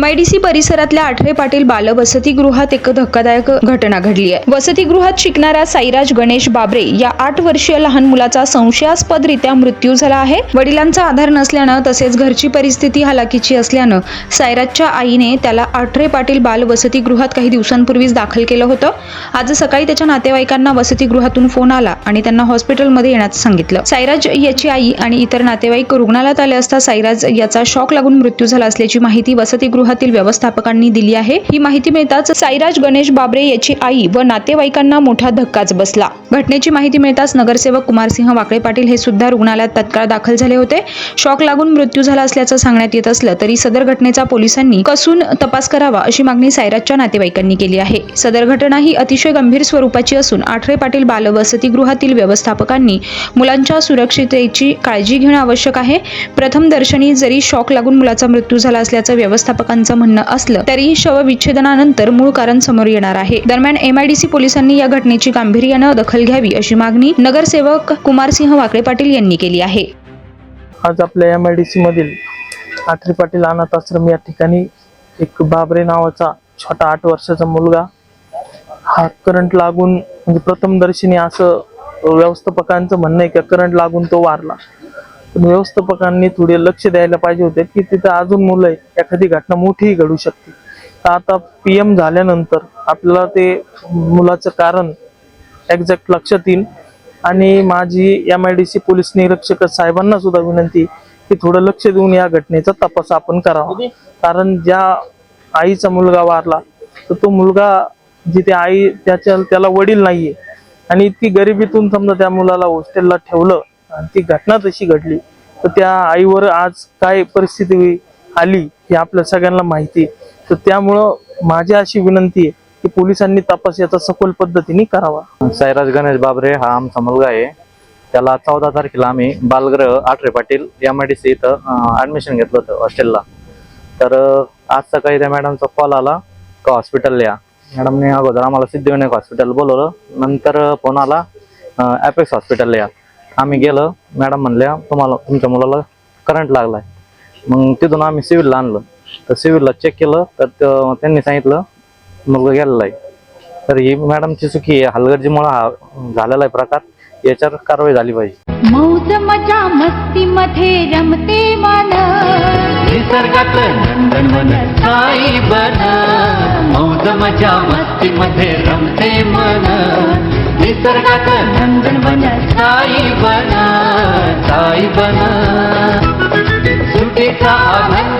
MIDC परिसरातल्या आठरे पाटील बाल वसतिगृहात एक धक्कादायक घटना घडली आहे. वसतिगृहात शिकणाऱ्या साईराज गणेश बाबरे या आठ वर्षीय लहान मुलाचा संशयास्पदरित्या मृत्यू झाला आहे. वडिलांचा आधार नसल्यानं तसेच घरची परिस्थिती हलाखीची असल्यानं सायराजच्या आईने त्याला आठरे पाटील बाल वसतिगृहात काही दिवसांपूर्वीच दाखल केलं होतं. आज सकाळी त्याच्या नातेवाईकांना वसतिगृहातून फोन आला आणि त्यांना हॉस्पिटलमध्ये येण्याचं सांगितलं. सायराज याची आई आणि इतर नातेवाईक रुग्णालयात आले असता सायराज याचा शॉक लागून मृत्यू झाला असल्याची माहिती वसतिगृहातील व्यवस्थापकांनी दिली आहे. ही माहिती मिळताच साईराज गणेश बाबरे याची आई व नातेवाईकांना मोठा धक्काच बसला. घटनेची माहिती मिळताच नगरसेवक कुमारसिंह वाकळे पाटील हे सुद्धा रुग्णालयात तत्काळ दाखल झाले होते. शॉक लागून मृत्यू झाला असल्याचं सांगण्यात येत असलं तरी सदर घटनेचा पोलिसांनी कसून तपास करावा अशी मागणी सायराजच्या नातेवाईकांनी केली आहे. सदर घटना ही अतिशय गंभीर स्वरूपाची असून आठरे पाटील बाल वसतिगृहातील व्यवस्थापकांनी मुलांच्या सुरक्षिततेची काळजी घेणं आवश्यक आहे. प्रथम दर्शनी जरी शॉक लागून मुलाचा मृत्यू झाला असल्याचं व्यवस्थापकांचं म्हणणं असलं तरी शवविच्छेदनानंतर मूळ कारण समोर येणार आहे. दरम्यान एमआयडीसी पोलिसांनी या घटनेची गांभीर्यानं दखल घ्यावी अशी मागणी नगरसेवक कुमारसिंह वाकळे पाटील यांनी केली आहे. आज आपल्या एम आय डी सी मधील आठरी पाटील अनाथ आश्रम या ठिकाणी एक बाबरे नावाचा छोटा आठ वर्षाचा मुलगा हा करंट लागून म्हणजे प्रथमदर्शनी असं व्यवस्थापकांचं म्हणणं आहे की करंट लागून तो वारला. पण व्यवस्थापकांनी थोडे लक्ष द्यायला पाहिजे होते की तिथं अजून मुलं आहेत एखादी घटना मोठीही घडू शकते. तर आता पी एम झाल्यानंतर आपल्याला ते मुलाचं कारण एक्झॅक्ट लक्षात येईल. आणि माझी M I D C police निरीक्षक साहेबांना सुद्धा विनंती की थोडं लक्ष देऊन या घटनेचा तपास आपण करावा. कारण ज्या आईचा मुलगा वारला तर तो मुलगा जिथे आई त्याच्या त्याला वडील नाहीये. आणि ती गरिबीतून समजा त्या मुलाला हॉस्टेलला ठेवलं आणि ती घटना तशी घडली तर त्या आईवर आज काय परिस्थिती आली हे आपल्या सगळ्यांना माहिती. तर त्यामुळं माझी अशी विनंती आहे की पोलिसांनी तपास याचा सखोल पद्धतीने करावा. सैराज गणेश बाबरे हा आमचा मुलगा आहे. त्याला चौदा तारखेला आम्ही बालग्रह Athare Patil M I D C इथं ऍडमिशन घेतलं होतं हॉस्टेलला. तर आज सकाळी त्या मॅडमचा कॉल आला का हॉस्पिटलला या. मॅडमने अगोदर आम्हाला सिद्धिविनायक हॉस्पिटल बोलवलं. नंतर फोन आला ॲपेक्स हॉस्पिटलला या. आम्ही गेलो. मॅडम म्हणल्या तुम्हाला तुमच्या मुलाला करंट लागलाय. मग तिथून आम्ही सिव्हिलला आणलं. तर सिव्हिलला चेक केलं. तर त्यांनी सांगितलं मुलगा गेलेला आहे. तर ही मॅडमची चुकी आहे. हलगर्जीमुळे हा झालेला आहे प्रकार. याच्यावर कारवाई झाली पाहिजे. मौज मजा मस्ती मध्ये रमते मन निसर्गात नंदनवन साई बन मौज मजा मस्ती मध्ये रमते मन निसर्गात नंदनवन साई बन साई बन सुटीचा आनंद